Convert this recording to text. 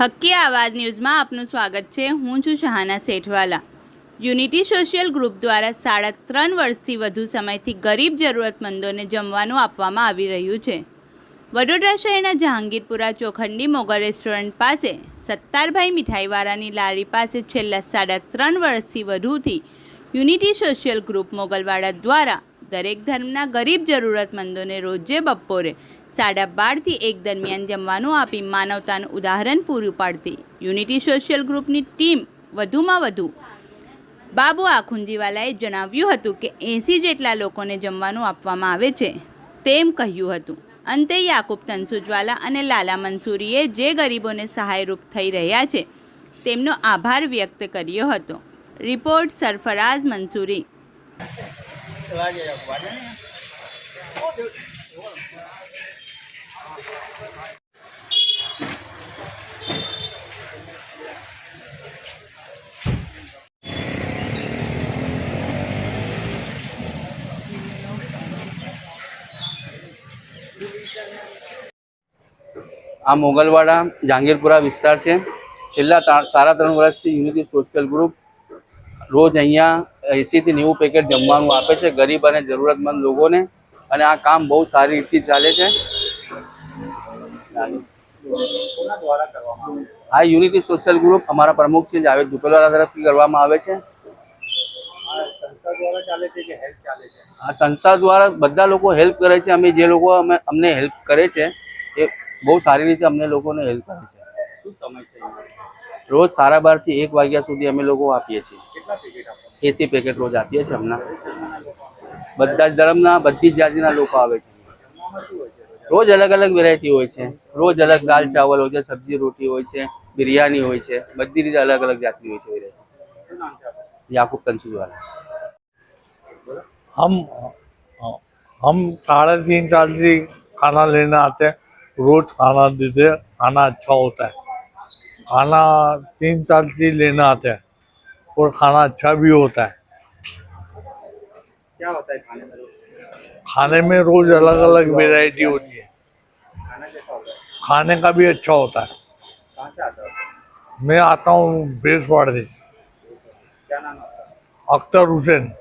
હક્કી આવાજ ન્યૂઝમાં આપનું સ્વાગત છે. હું છું Shahana Shethwala. Unity social group દ્વારા સાડા ત્રણ વર્ષથી વધુ સમયથી ગરીબ જરૂરતમંદોને જમવાનું આપવામાં આવી રહ્યું છે. વડોદરા શહેરના જહાંગીરપુરા ચોખંડી મોગલ રેસ્ટોરન્ટ પાસે સત્તારભાઈ મીઠાઈવાળાની લારી પાસે છેલ્લા સાડા ત્રણ વર્ષથી વધુથી યુનિટી સોશિયલ ગ્રુપ મોગલવાડા દ્વારા દરેક ધર્મના ગરીબ જરૂરતમંદોને રોજે બપોરે સાડા બારથી એક દરમિયાન જમવાનું આપી માનવતાનું ઉદાહરણ પૂરું પાડતી. યુનિટી સોશિયલ ગ્રુપની ટીમ વધુમાં વધુ બાબુ આખુંજીવાલાએ જણાવ્યું હતું કે એંસી જેટલા લોકોને જમવાનું આપવામાં આવે છે તેમ કહ્યું હતું. અંતે યાકુબ તનસુજવાલા અને લાલા મંસૂરીએ જે ગરીબોને સહાયરૂપ થઈ રહ્યા છે તેમનો આભાર વ્યક્ત કર્યો હતો. રિપોર્ટ સરફરાઝ મંસૂરી આ મોગલવાડા જહાંગીરપુરા વિસ્તાર છે. છેલ્લા સાડા ત્રણ વર્ષથી યુનિટી સોશિયલ ગ્રુપ રોજ અહીંયા એંસીથી નેવું પેકેટ જમવાનું આપે છે ગરીબ અને જરૂરતમંદ લોકોને. અને આ કામ બહુ સારી રીતે ચાલે છે. આ યુનિટી સોશિયલ ગ્રુપ અમારા પ્રમુખ છે જાવેદ દુપેલવાલા તરફથી કરવામાં આવે છે. આ સંસ્થા દ્વારા બધા લોકો હેલ્પ કરે છે. અમે જે લોકો અમે અમને હેલ્પ કરે છે એ બહુ સારી રીતે અમને લોકોને હેલ્પ કરે છે. શું સમય છે? રોજ સાડા બારથી એક વાગ્યા સુધી અમે લોકો આપીએ છીએ. એસી પેકેટ રોજ આપીએ છીએ હમણાં બધા જ ધર્મના બધી જ જાતિના લોકો આવે છે રોજ અલગ અલગ વેરાયટી હોય છે રોજ અલગ દાલ ચાવલ હોય છે સબ્જી રોટી હોય છે બિરયાની હોય છે બધી રીતે અલગ અલગ જાતની હોય છે વેરાયટી શું નામ છે આપનું યાકુબ કંસુવાલા हम हम साढ़े तीन साल से खाना लेने आते हैं रोज खाना देते हैं खाना अच्छा होता है खाना तीन साल से लेने आते हैं और खाना अच्छा भी होता है। क्या होता है खाने में रोज? खाने में रोज अलग अलग वेराइटी होती है? खाना का भी अच्छा होता है। कहाँ से आता है? मैं आता हूँ बेसवाड़ से। क्या नाम अख्तर हुसैन।